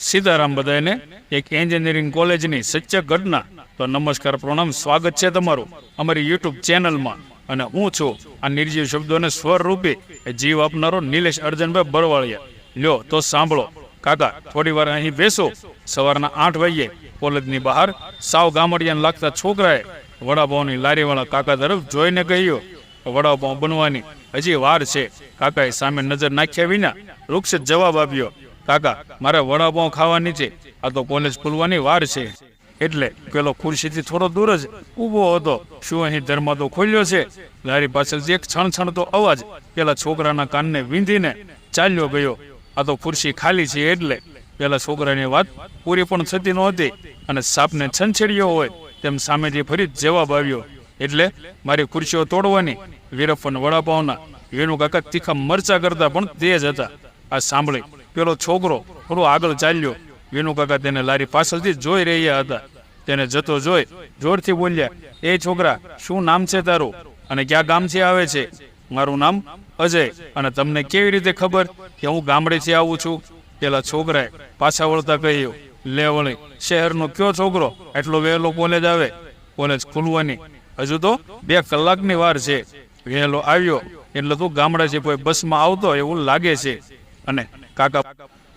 સીતારામ બધાને એક એન્જિનિયરિંગ કોલેજની સચ્ચા ઘટના. તો નમસ્કાર, પ્રણામ, સ્વાગત છે તમારું અમારી યુટ્યુબ ચેનલમાં. અને હું છું આ નિર્જીવ શબ્દોને સ્વર રૂપે જીવ આપનારો નિલેશ અર્જનભાઈ બરવાળિયા. લ્યો, તો સાંભળો. કાકા થોડી વાર અહીં બેસો. સવારના આઠ વાગ્યે કોલેજની બહાર સાવ ગામડિયાને લાગતા છોકરાએ વડાપાઉની લારીવાળા કાકા તરફ જોઈને કહ્યું, વડાપાઉં બનવાની હજી વાર છે. કાકાએ સામે નજર નાખ્યા વિના વૃક્ષ જવાબ આપ્યો કાકા, મારે વડાપાઉં ખાવાની છે. આ તો કોલેજ ખુલવાની વાર છે. એટલે પેલો ખુરશીથી થોડો દૂર જ ઊભો હતો. શું અહીં ધર્માદો ખોલ્યો છે? લારી પાછળથી એક છણછણતો અવાજ પેલા છોકરાના કાનને વીંધીને ચાલ્યો ગયો. આ તો ખુરશી ખાલી છે એટલે પેલા છોકરાની વાત પૂરી પણ થતી નહોતી અને સાપને છંછેડ્યો હોય તેમ સામેથી ફરી જવાબ આવ્યો. એટલે મારી ખુરશીઓ તોડવાની વીરપ્પન વડાપાઉના વેણુ કાકા તીખા મરચા કરતા પણ તેજ હતા. આ સાંભળી પેલો છોકરો, થોડો આગળ ચાલ્યો. વિનુકાકા કાકા તેને લારી પાછળથી જોઈ રહ્યા હતા. તેને જતો જોઈ, જોરથી બોલ્યા, એ છોકરા, શું નામ છે તારું? અને ક્યાં ગામથી આવે છે? મારું નામ અજય. અને તમને કેવી રીતે ખબર કે હું ગામડેથી આવું છું? પેલા છોકરાએ પાછા વળતા કહ્યું, લે વળી, શહેરનો કયો છોકરો? એટલો વહેલો કોલેજ આવે? કોલેજ ખુલવાની? હજુ તો બે કલાકની વાર છે. વહેલો આવ્યો, એટલે તું ગામડેથી કોઈ બસમાં આવતો એવું લાગે છે. અને કાકા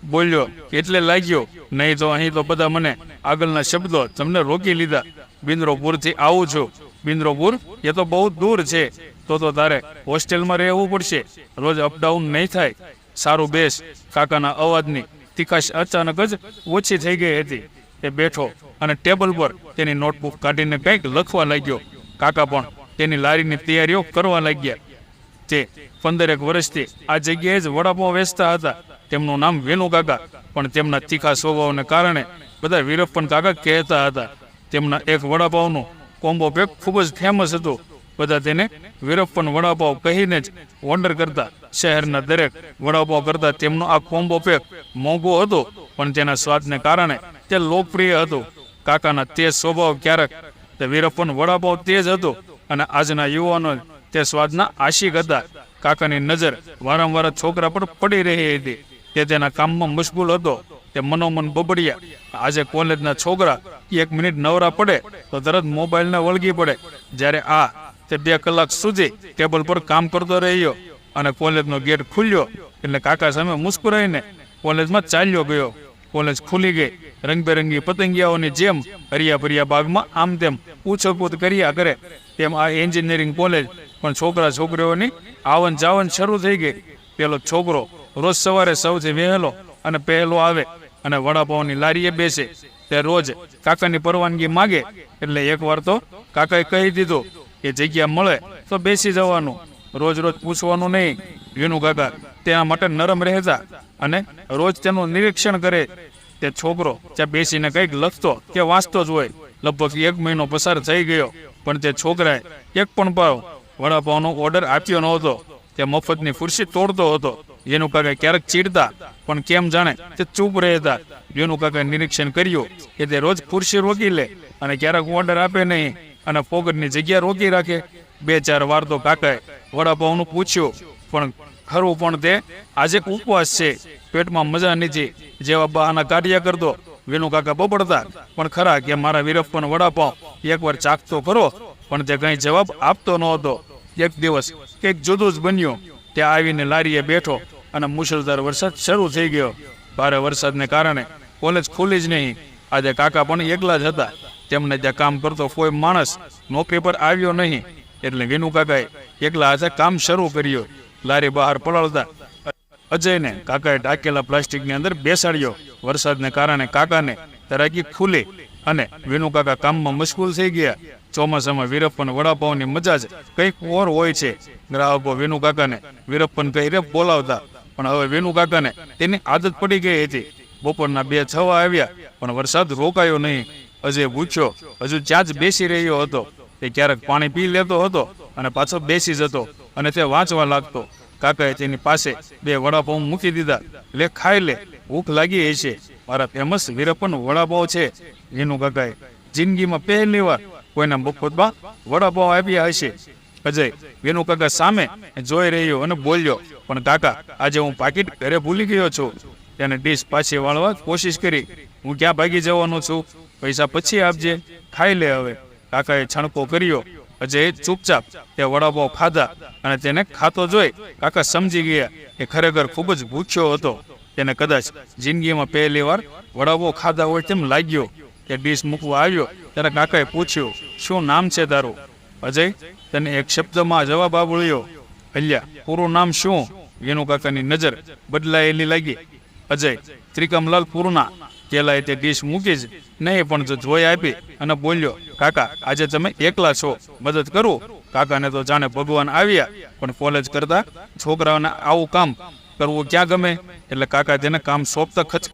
બોલ્યો એટલે લાગ્યો. નહીં તો અહીં તો બધા મને આગળના શબ્દો તમને રોકી લીધા. બિંદ્રોપુરથી આવું છું. બિંદ્રોપુર, એ તો બહુ દૂર છે. તો તો તારે હોસ્ટેલમાં રહેવું પડશે. રોજ અપડાઉન નહીં થાય. સારું બેસ. કાકાના અવાજની તીખાશ અચાનક જ ઓછી થઈ ગઈ હતી. એ બેઠો અને ટેબલ પર તેની નોટબુક કાઢીને કંઈક લખવા લાગ્યો. કાકા પણ તેની લારીની તૈયારીઓ કરવા લાગ્યા. તે પંદરેક વર્ષથી આ જગ્યાએ જ વડાપાઉં વેચતા હતા. તેમનું નામ વેણુ કાકા પણ તેમના તીખા સ્વભાવને કારણે બધા વીરપ્પન કાકા કહેતા હતા. તેમના એક વડાપાવનું કોમ્બો પેક ખૂબ જ ફેમસ હતું. બધા તેને વીરપ્પન વડાપાઉં કહીને જ ઓર્ડર કરતા. શહેરના દરેક વડાપાવ કરતા તેમનો આ કોમ્બો પેક મોંઘો હતો, પણ તેના સ્વાદને કારણે તે લોકપ્રિય હતું. કાકાના તે સ્વભાવ ક્યારેક તે વીરપ્પન વડાપાઉં તેજ હતો અને આજના યુવાનો તે સ્વાદના આશિક હતા. કાકાની નજર વારંવાર છોકરા પર પડી રહી હતી. તે તેના કામમાં મશગુલ હતો, તે મનોમન બબડ્યા આજે કોલેજના છોકરા, એક મિનિટ નવરા પડે, તો તરત મોબાઈલને વળગી પડે. જ્યારે આ, તે બે કલાક સુધી ટેબલ પર કામ કરતો રહ્યો અને કોલેજનો ગેટ ખુલ્યો, એટલે કાકા સામે મુસ્કુરાઈને કોલેજમાં ચાલ્યો ગયો. કોલેજ ખુલી ગઈ. રંગબેરંગી પતંગિયાઓની જેમ, હરિયા ભર્યા બાગમાં આમ તેમ પૂછપૂછ કર્યા કરે. તેમ આ એન્જિનિયરિંગ કોલેજ, પણ છોકરા છોકરીઓની આવન જાવન શરૂ થઈ ગઈ. પેલો છોકરો રોજ સવારે સૌથી વહેલો અને પહેલો આવે અને વડાપાઉંની લારીએ બેસે. તે રોજ કાકાની પરવાનગી માગે એટલે એકવાર તો કાકાએ કહી દીધું કે જગ્યા મળે તો બેસી જવાનું. રોજ રોજ પૂછવાનું નહીં. વિનુ કાકા તેના માટે નરમ રહેતા અને રોજ તેનું નિરીક્ષણ કરે. તે છોકરો ત્યાં બેસીને કંઈક લખતો કે વાંચતો જ હોય. લગભગ એક મહિનો પસાર થઈ ગયો, પણ તે છોકરાએ એક પણ પાવ વડાપાઉંનો ઓર્ડર આપ્યો નહોતો. તે મફતની ખુરશી તોડતો હતો. જેનું કાકા ક્યારેક ચીડતા, પણ કેમ જાણે તે ચૂપ રહેતા. જેનું કાકા નિરીક્ષણ કર્યું કે તે રોજ ખુરશી રોકી લે અને ક્યારેક ઓર્ડર આપે નહીં અને પોકેટની જગ્યા રોકી રાખે. બે ચાર વાર તો કાકાએ વડાપાઉનું પૂછ્યું, પણ ખરું, પણ તે આજે ઉપવાસ છે. પેટમાં મજા નથી. જેવા બહાના કાઢ્યા કરતો. વેણુ કાકા બબડતા, પણ ખરા કે મારા વીરપ્પન વડાપાઉં એકવાર ચાખતો ખરો, પણ તે કંઈ જવાબ આપતો નહોતો. એક દિવસ કંઈક જુદું જ બન્યું. ત્યાં આવીને લારીએ બેઠો અને મુશળધાર વરસાદ શરૂ થઈ ગયો. ભારે વરસાદને કારણે કોલેજ ખુલી જ નહીં. આજે કાકા પણ એકલા જ હતા. તેમને ત્યાં કામ કરતો કોઈ માણસ નોકરી પર આવ્યો નહીં. એટલે વિનુ કાકાએ એકલા હાથે કામ શરૂ કર્યું. લારી બહાર પલાળતા અજયને કાકાએ ઢાકેલા પ્લાસ્ટિકની અંદર બેસાડ્યો. વરસાદને કારણે કાકાને તરાકી ખુલી અને વિનુ કાકા કામમાં મશગુલ થઈ ગયા. ચોમાસામાં વીરપ્પન વડાપાઉંની મજા જ કંઈક ઓર હોય છે. ગ્રાહકો વિનુ કાકાને વીરપ્પન કહી રે બોલાવતા, પણ હવે વેનુ કાકાને તેની આદત પડી ગઈ હતી. બપોરના બે છવા આવ્યા, પણ વરસાદ રોકાયો નહીં. અજય પૂછ્યો, હજુ ત્યાં બેસી રહ્યો હતો? તે ક્યારેક પાણી પી લેતો હતો અને પાછો બેસી જતો અને તે વાંચવા લાગતો. કાકાએ તેની પાસે બે વડાપાઉં મૂકી દીધા. લે, ખાઈ લે, ભૂખ લાગી હશે. મારા ફેમસ વીરપ્પન વડાપાઉં છે. એનું કાકાએ, જિંદગીમાં પહેલી વાર કોઈના મફતમાં વડાપાવ આપ્યા હશે અજય વેનુ કાકા સામે જોઈ રહ્યો અને બોલ્યો, પણ કાકા, આજે હું પાકીટ ઘરે ભૂલી ગયો છું. તેને ડીશ પાછી વાળવા કોશિશ કરી. હું ક્યાં ભાગી જવાનો છું? પૈસા પછી આપજે. ખાઈ લે હવે. કાકાએ છણકો કર્યો. અજય ચૂપચાપ તે વડાપાવ ખાધા અને તેને ખાતો જોઈ કાકા સમજી ગયા કે ખરેખર ખૂબ જ ભૂખ્યો હતો. તેને કદાચ જિંદગીમાં પહેલી વાર વડાપાવ ખાધા હોય તેમ લાગ્યો. તે ડીશ મૂકવા આવ્યો, ત્યારે કાકાએ પૂછ્યું, શું નામ છે તારું? અજય તેને એક શબ્દમાં જવાબ આબળ્યો અલ્યા, પૂરું નામ શું? વિનુ કાકાની નજર બદલાયેલી લાગી. અજય, ત્રિકમલાલ પૂરના કેલાએ તે ડીશ મૂકી જ નહીં, પણ જો જોઈ આપી અને બોલ્યો, કાકા, આજે તમે એકલા છો, મદદ કરું? કાકાને તો જાણે ભગવાન આવ્યા, પણ કોલેજ કરતા છોકરાઓને આવું કામ કરવું ક્યાં ગમે? એટલે કાકા તેને કામ સોંપતા ખચ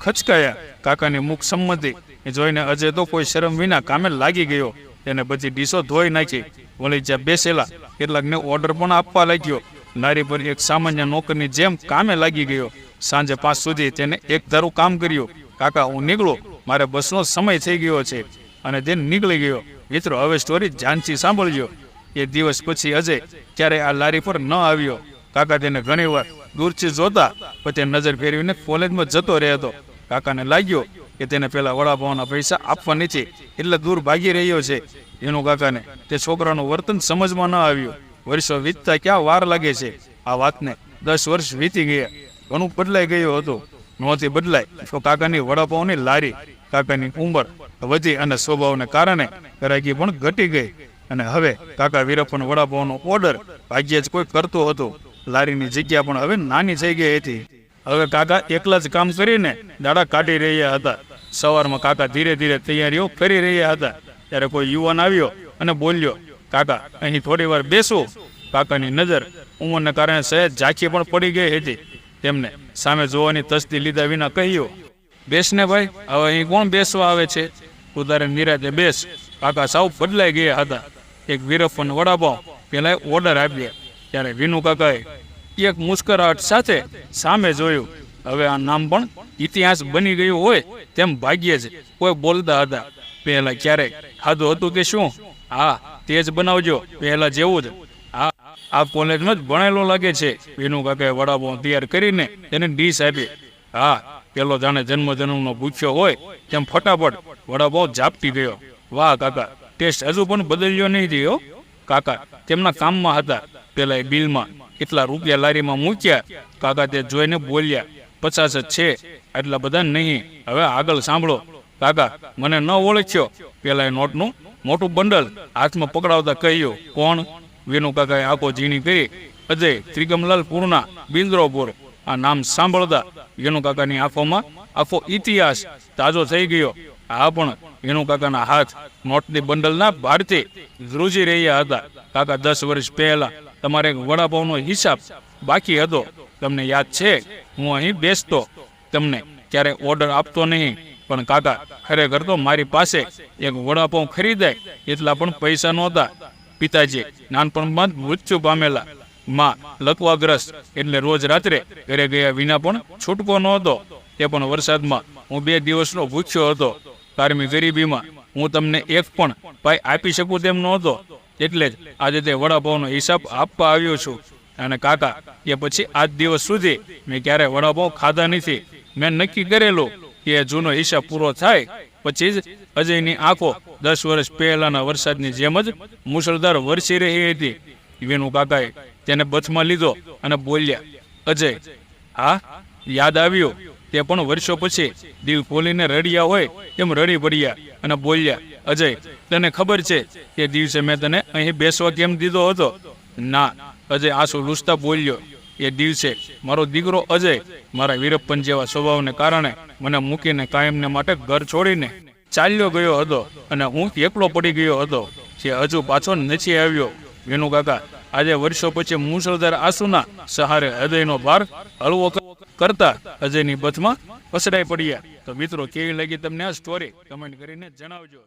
ખચકાયા. કાકાની મુખ સંમતિ. એ જોઈને અજય તો કોઈ શરમ વિના કામે લાગી ગયો. તેને બધી ડીશો ધોઈ નાખી. વળી જ્યાં બેસેલા, કેટલાકને ઓર્ડર પણ આપવા લાગ્યો. લારી પર એક સામાન્ય નોકરની જેમ કામે લાગી ગયો. સાંજે પાંચ સુધી તેને એક ધારું કામ કર્યું. કાકા, હું નીકળો? મારે બસનો સમય થઈ ગયો છે. અને તે નીકળી ગયો. મિત્રો, હવે સ્ટોરી જાનથી સાંભળજો. એ દિવસ પછી અજય ક્યારે આ લારી પર ન આવ્યો. કાકા તેને ઘણીવાર દૂરથી જોતા પછી નજર ફેરવીને કોલેજમાં જતો રહેતો. કાકાને લાગ્યો કે તેને પેલા વડાપાવના પૈસા આપવા નથી એટલે દૂર ભાગી રહ્યો છે. એનું કાકાને તે છોકરાનું વર્તન સમજમાં ન આવ્યું. વર્ષો વીતતા ક્યાં વાર લાગે છે? આ વાતને દસ વર્ષ વીતી ગયા. ઘણું બદલાઈ ગયું હતું. નહોતી બદલાય તો કાકાની વડાપાવની લારી કાકાની ઉંમર વધી અને સ્વભાવને કારણે ગ્રાહકી પણ ઘટી ગઈ. અને હવે કાકા વીરપ્પન વડાપાવનો ઓર્ડર ભાગ્યે જ કોઈ કરતો હતો. લારીની જગ્યા પણ હવે નાની થઈ ગઈ હતી. હવે કાકા એકલા જ કામ કરીને દાડા કાઢી રહ્યા હતા. સવારમાં કાકા ધીરે ધીરે તૈયારીઓ કરી રહ્યા હતા. ત્યારે કોઈ યુવાન આવ્યો અને બોલ્યો, કાકા, અહીં થોડી વાર બેસો. કાકાની નજર ઉંમરને કારણે સહેજ ઝાંખી પણ પડી ગઈ હતી. તેમને સામે જોવાની તસ્દી લીધા વિના કહ્યું બેસને ભાઈ, હવે અહીં કોણ બેસવા આવે છે? તારે નિરાતે બેસ. કાકા સાવ બદલાઈ ગયા હતા. એક વીરફન વડાપાવ પહેલાં ઓર્ડર આપ્યા ત્યારે વિનુ કાકાએ એક મુસ્કરાહટ સાથે સામે જોયું. હવે આ નામ પણ ઇતિહાસ બની ગયું હોય તેમ ભાગ્યે જ કોઈ બોલતા હતા. પહેલા ક્યારેક ખાધું હતું કે શું? હા, તે જ બનાવજો. પહેલા જેવું જ. આ આ કોલેજમાં જ ભણેલો લાગે છે. વિનુ કાકાએ વડાપાવ તૈયાર કરીને તેને ડીશ આપી હા, પેલો જાણે જન્મ જન્મનો ભૂખ્યો હોય તેમ ફટાફટ વડાપો ઝાપટી ગયો. વાહ કાકા, ટેસ્ટ હજુ પણ બદલ્યો નહીં થયો? કાકા, તેમના કામમાં હતા. પેલા બિલમાં કેટલા રૂપિયા લારીમાં મૂક્યા કાકા તે જોઈને બોલ્યા, પચાસ જ છે એટલા બધા નહીં, હવે આગળ સાંભળો. કાકા, મને ન ઓળખ્યો. પેલા એ નોટનું મોટું બંડલ હાથમાં પકડાવતા કહ્યું, કોણ? વેનુ કાકાએ આંખો ઝીણી કરી, અજય ત્રિગમલાલ પૂર્ણા, બિંદ્રોપુર. આ નામ સાંભળતા વેનુ કાકાની આંખોમાં આખો ઇતિહાસ તાજો થઈ ગયો. આ પણ એનું કાકાના હાથ નોટની બંડલના ભારથી ધ્રુજી રહ્યા હતા. કાકા દસ વર્ષ પહેલા તમારે એક વડાપાવનો હિસાબ બાકી હતો. તમને યાદ છે? હું અહીં બેસતો. તમને ક્યારે ઓર્ડર આપતો નહીં. પણ કાકા, ખરેખર તો મારી પાસે એક વડાપાઉં ખરીદાય એટલા પણ પૈસા નહોતા. પિતાજી નાનપણમાં જ મૃત્યુ પામેલા. માં લકવાગ્રસ્ત એટલે રોજ રાત્રે ઘરે ગયા વિના પણ છૂટકો નહોતો. તે પણ વરસાદમાં હું બે દિવસનો ભૂખ્યો હતો. કારમી ગરીબીમાં હું તમને એક પણ પાઈ આપી શકું તેમ નહોતો. એટલે જ આજે તે વડાપાવનો હિસાબ આપવા આવ્યો છું. અને કાકા કે પછી આજ દિવસ સુધી મેં ક્યારેય વડાપાવ ખાધા નથી. મેં નક્કી કરેલું કે જૂનો હિસાબ પૂરો થાય, પછી જ અજયની આંખો દસ વર્ષ પહેલાના વરસાદની જેમ જ મુસળધાર વરસી રહી હતી. વિનુ કાકાએ તેને બથમાં લીધો અને બોલ્યા, અજય હા યાદ આવ્યું? તે પણ વર્ષો પછી દિલ ખોલીને રડ્યા હોય તેમ રડી પડ્યા અને બોલ્યા, અજય, તને ખબર છે, તે દિવસે મેં તને અહીં બેસવા કેમ દીધો હતો? ના. અજય આંસુ લૂછતા બોલ્યો, એ દિવસે મારો દીકરો અજય મારા વીરપ્પન જેવા સ્વભાવને કારણે મને મૂકીને કાયમને માટે ઘર છોડીને ચાલ્યો ગયો હતો અને હું એકલો પડી ગયો હતો. જે હજુ પાછો નથી આવ્યો. વિનુ કાકા, આજે વર્ષો પછી મુસળધાર આંસુના સહારે હૃદયનો ભાર હળવો કરતા અજયની બથમાં પસડાઈ પડ્યા. તો મિત્રો, કેવી લાગી તમને આ સ્ટોરી કમેન્ટ કરીને જણાવજો.